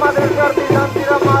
আমাদের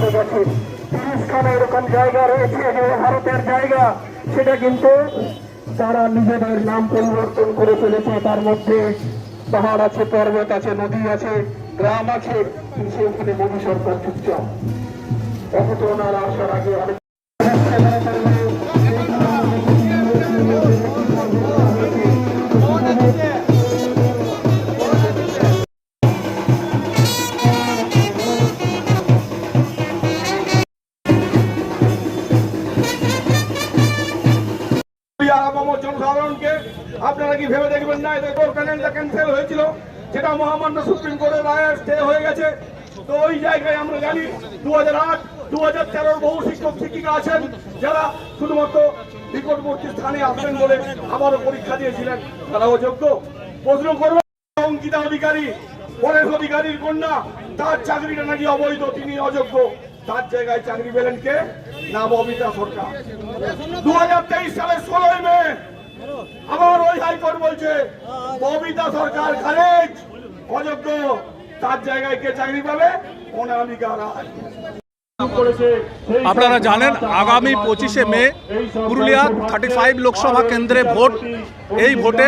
গেছে তিরিশখানা এরকম জায়গা রয়েছে যে ভারতের জায়গা, সেটা কিন্তু তারা নিজেদের নাম পরিবর্তন করে ফেলেছে। তার মধ্যে পাহাড় আছে, পর্বত আছে, নদী আছে, গ্রাম আছে সেখানে মোদী সরকার চুপচাপ। অথচ ওনারা আসার আগে অনেক আপনারা কি ভেবে দেখবেন না? এদের কোর্ট প্যানেলটা ক্যান্সেল হয়েছিল। যেটা মহামান্য সুপ্রিম কোর্টের রায়ে স্টে হয়ে গেছে। তো ওই জায়গায় আমরা জানি দু হাজার আট দু হাজার তেরোর বহু শিক্ষক, শিক্ষিকা আছেন, যারা শুধুমাত্র নিকটবর্তী স্থানে আসবেন বলে আবারও পরীক্ষা দিয়েছিলেন। তারা অযোগ্য প্রশ্ন করবে, অঙ্কিতা অধিকারী, পরেশ অধিকারীর কন্যা, তার চাকরিটা নাকি অবৈধ, তিনি অযোগ্য। তার জায়গায় চাকরি পেলেন কে? না, ববিতা সরকার। দু সালের ষোলোই মে আবার ওই হাইকোর্ট বলছে, ববিতা সরকার খালেজ, অযোগ্য। তার জায়গায় কে চাকরি পাবে? অনামিকা রায় আপনারা জানেন, আগামী পঁচিশে মে, পুরুলিয়া থার্টি ফাইভ লোকসভা কেন্দ্রে ভোট। এই ভোটে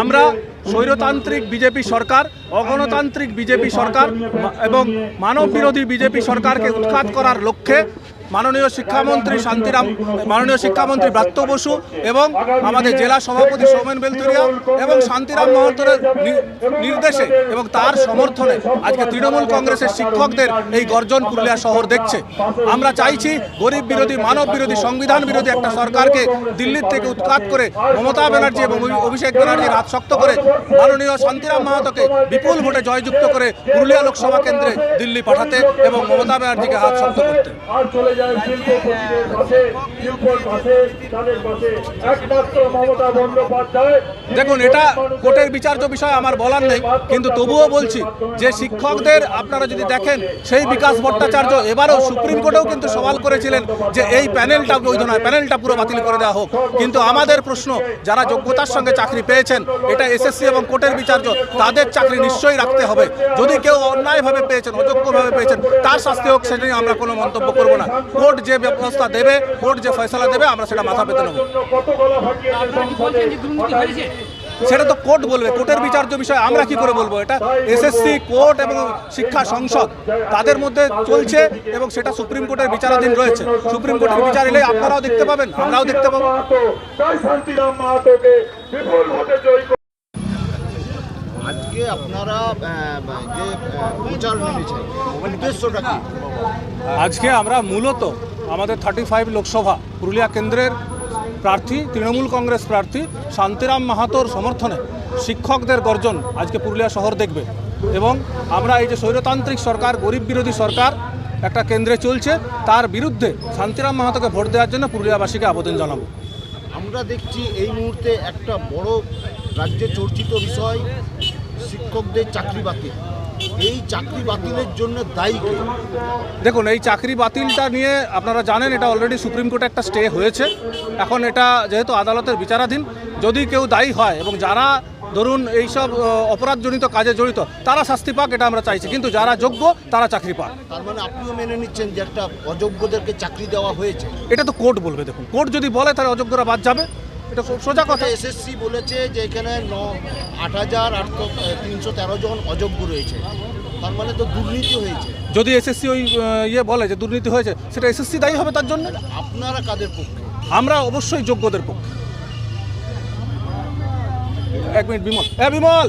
আমরা স্বৈরতান্ত্রিক বিজেপি সরকার, অগণতান্ত্রিক বিজেপি সরকার এবং মানব বিরোধী বিজেপি সরকারকে উৎখাত করার লক্ষ্যে মাননীয় শিক্ষামন্ত্রী শান্তিরাম, মাননীয় শিক্ষামন্ত্রী ব্রাত্য বসু এবং আমাদের জেলা সভাপতি সৌমেন বেলতুরিয়া এবং শান্তিরাম মহন্তরের নির্দেশে এবং তার সমর্থনে আজকে তৃণমূল কংগ্রেসের শিক্ষকদের এই গর্জন পুরুলিয়া শহর দেখছে। আমরা চাইছি গরিব বিরোধী, মানব বিরোধী, সংবিধান বিরোধী একটা সরকারকে দিল্লির থেকে উৎখাত করে মমতা ব্যানার্জি এবং অভিষেক ব্যানার্জির হাত শক্ত করে মাননীয় শান্তিরাম মাহাতোকে বিপুল ভোটে জয়যুক্ত করে পুরুলিয়া লোকসভা কেন্দ্রে দিল্লি পাঠাতে এবং মমতা ব্যানার্জিকে হাত শক্ত করতে। যায় শিল্পপতিদের পাশে শিল্পর পাশে তাদের পাশে। একমাত্র মমতা বন্দ্যোপাধ্যায় দেখুন এটা কোর্টের বিচার্য বিষয় আমার বলার নেই কিন্তু তবুও বলছি যে শিক্ষকদের আপনারা যদি দেখেন সেই বিকাশ ভট্টাচার্য এবারও সুপ্রিম কোর্টেও কিন্তু সওয়াল করেছিলেন যে এই প্যানেলটা বৈধ নয় প্যানেলটা পুরো বাতিল করে দেওয়া হোক। কিন্তু আমাদের প্রশ্ন যারা যোগ্যতার সঙ্গে চাকরি পেয়েছেন এটা এসএসসি এবং কোর্টের বিচার্য তাদের চাকরি নিশ্চয়ই রাখতে হবে। যদি কেউ অন্যায়ভাবে পেয়েছেন অযোগ্যভাবে পেয়েছেন তার শাস্তি হোক সেটা নিয়ে আমরা কোনো মন্তব্য করব না। কোর্ট যে ব্যবস্থা দেবে, কোর্ট যে ফয়সলা দেবে, আমরা সেটা মাথা পেতে নেব। সেটা তো কোর্ট বলবে। কোর্টের বিচার্য বিষয় আমরা কি করে বলব? এটা এসএসসি কোর্ট এবং শিক্ষা সংসদ, তাদের মধ্যে চলছে এবং সেটা সুপ্রিম কোর্টের বিচারাধীন রয়েছে। সুপ্রিম কোর্টের বিচার এলে আপনারাও দেখতে পাবেন, আমরাও দেখতে পাবো মাহাতো তাই শান্তিরাম মাহাতোকে বিপুল ভোটে জয়ী করে আজকে আপনারা যে প্রচার নেমেছেন উদ্দেশ্যটা কি? আজকে আমরা মূলত আমাদের থার্টি ফাইভ লোকসভা পুরুলিয়া কেন্দ্রের প্রার্থী তৃণমূল কংগ্রেস প্রার্থী শান্তিরাম মাহাতোর সমর্থনে শিক্ষকদের গর্জন আজকে পুরুলিয়া শহর দেখবে। এবং আমরা এই যে স্বৈরতান্ত্রিক সরকার গরিব বিরোধী সরকার একটা কেন্দ্রে চলছে তার বিরুদ্ধে শান্তিরাম মাহাতোকে ভোট দেওয়ার জন্য পুরুলিয়াবাসীকে আবেদন জানাব। আমরা দেখছি এই মুহূর্তে একটা বড় রাজ্যে চর্চিত বিষয় শিক্ষকদের চাকরি বাতিল। এই চাকরি বাতিলের জন্য দায়ী কে? দেখুন এই চাকরি বাতিলটা নিয়ে আপনারা জানেন এটা অলরেডি সুপ্রিম কোর্টে একটা স্টে হয়েছে। এখন এটা যেহেতু আদালতের বিচারাধীন যদি কেউ দায়ী হয় এবং যারা ধরুন এইসব অপরাধজনিত কাজে জড়িত তারা শাস্তি পাক এটা আমরা চাইছি। কিন্তু যারা যোগ্য তারা চাকরি পাক। তার মানে আপনিও মেনে নিচ্ছেন যে একটা অযোগ্যদেরকে চাকরি দেওয়া হয়েছে? এটা তো কোর্ট বলবে দেখুন। কোর্ট যদি বলে তাহলে অযোগ্যরা বাদ যাবে। এটা সোজা কথা। এসএসসি বলেছে যে এখানে ন আট হাজার আটশো তিনশো তেরো জন অযোগ্য রয়েছে। তার মানে তো দুর্নীতি হয়েছে। যদি এসএসসি ওই ইয়ে বলে যে দুর্নীতি হয়েছে সেটা এসএসসি দায়ী হবে তার জন্য? আপনারা কাদের পক্ষে? আমরা অবশ্যই যোগ্যদের পক্ষে। এক মিনিট বিমল। হ্যাঁ বিমল!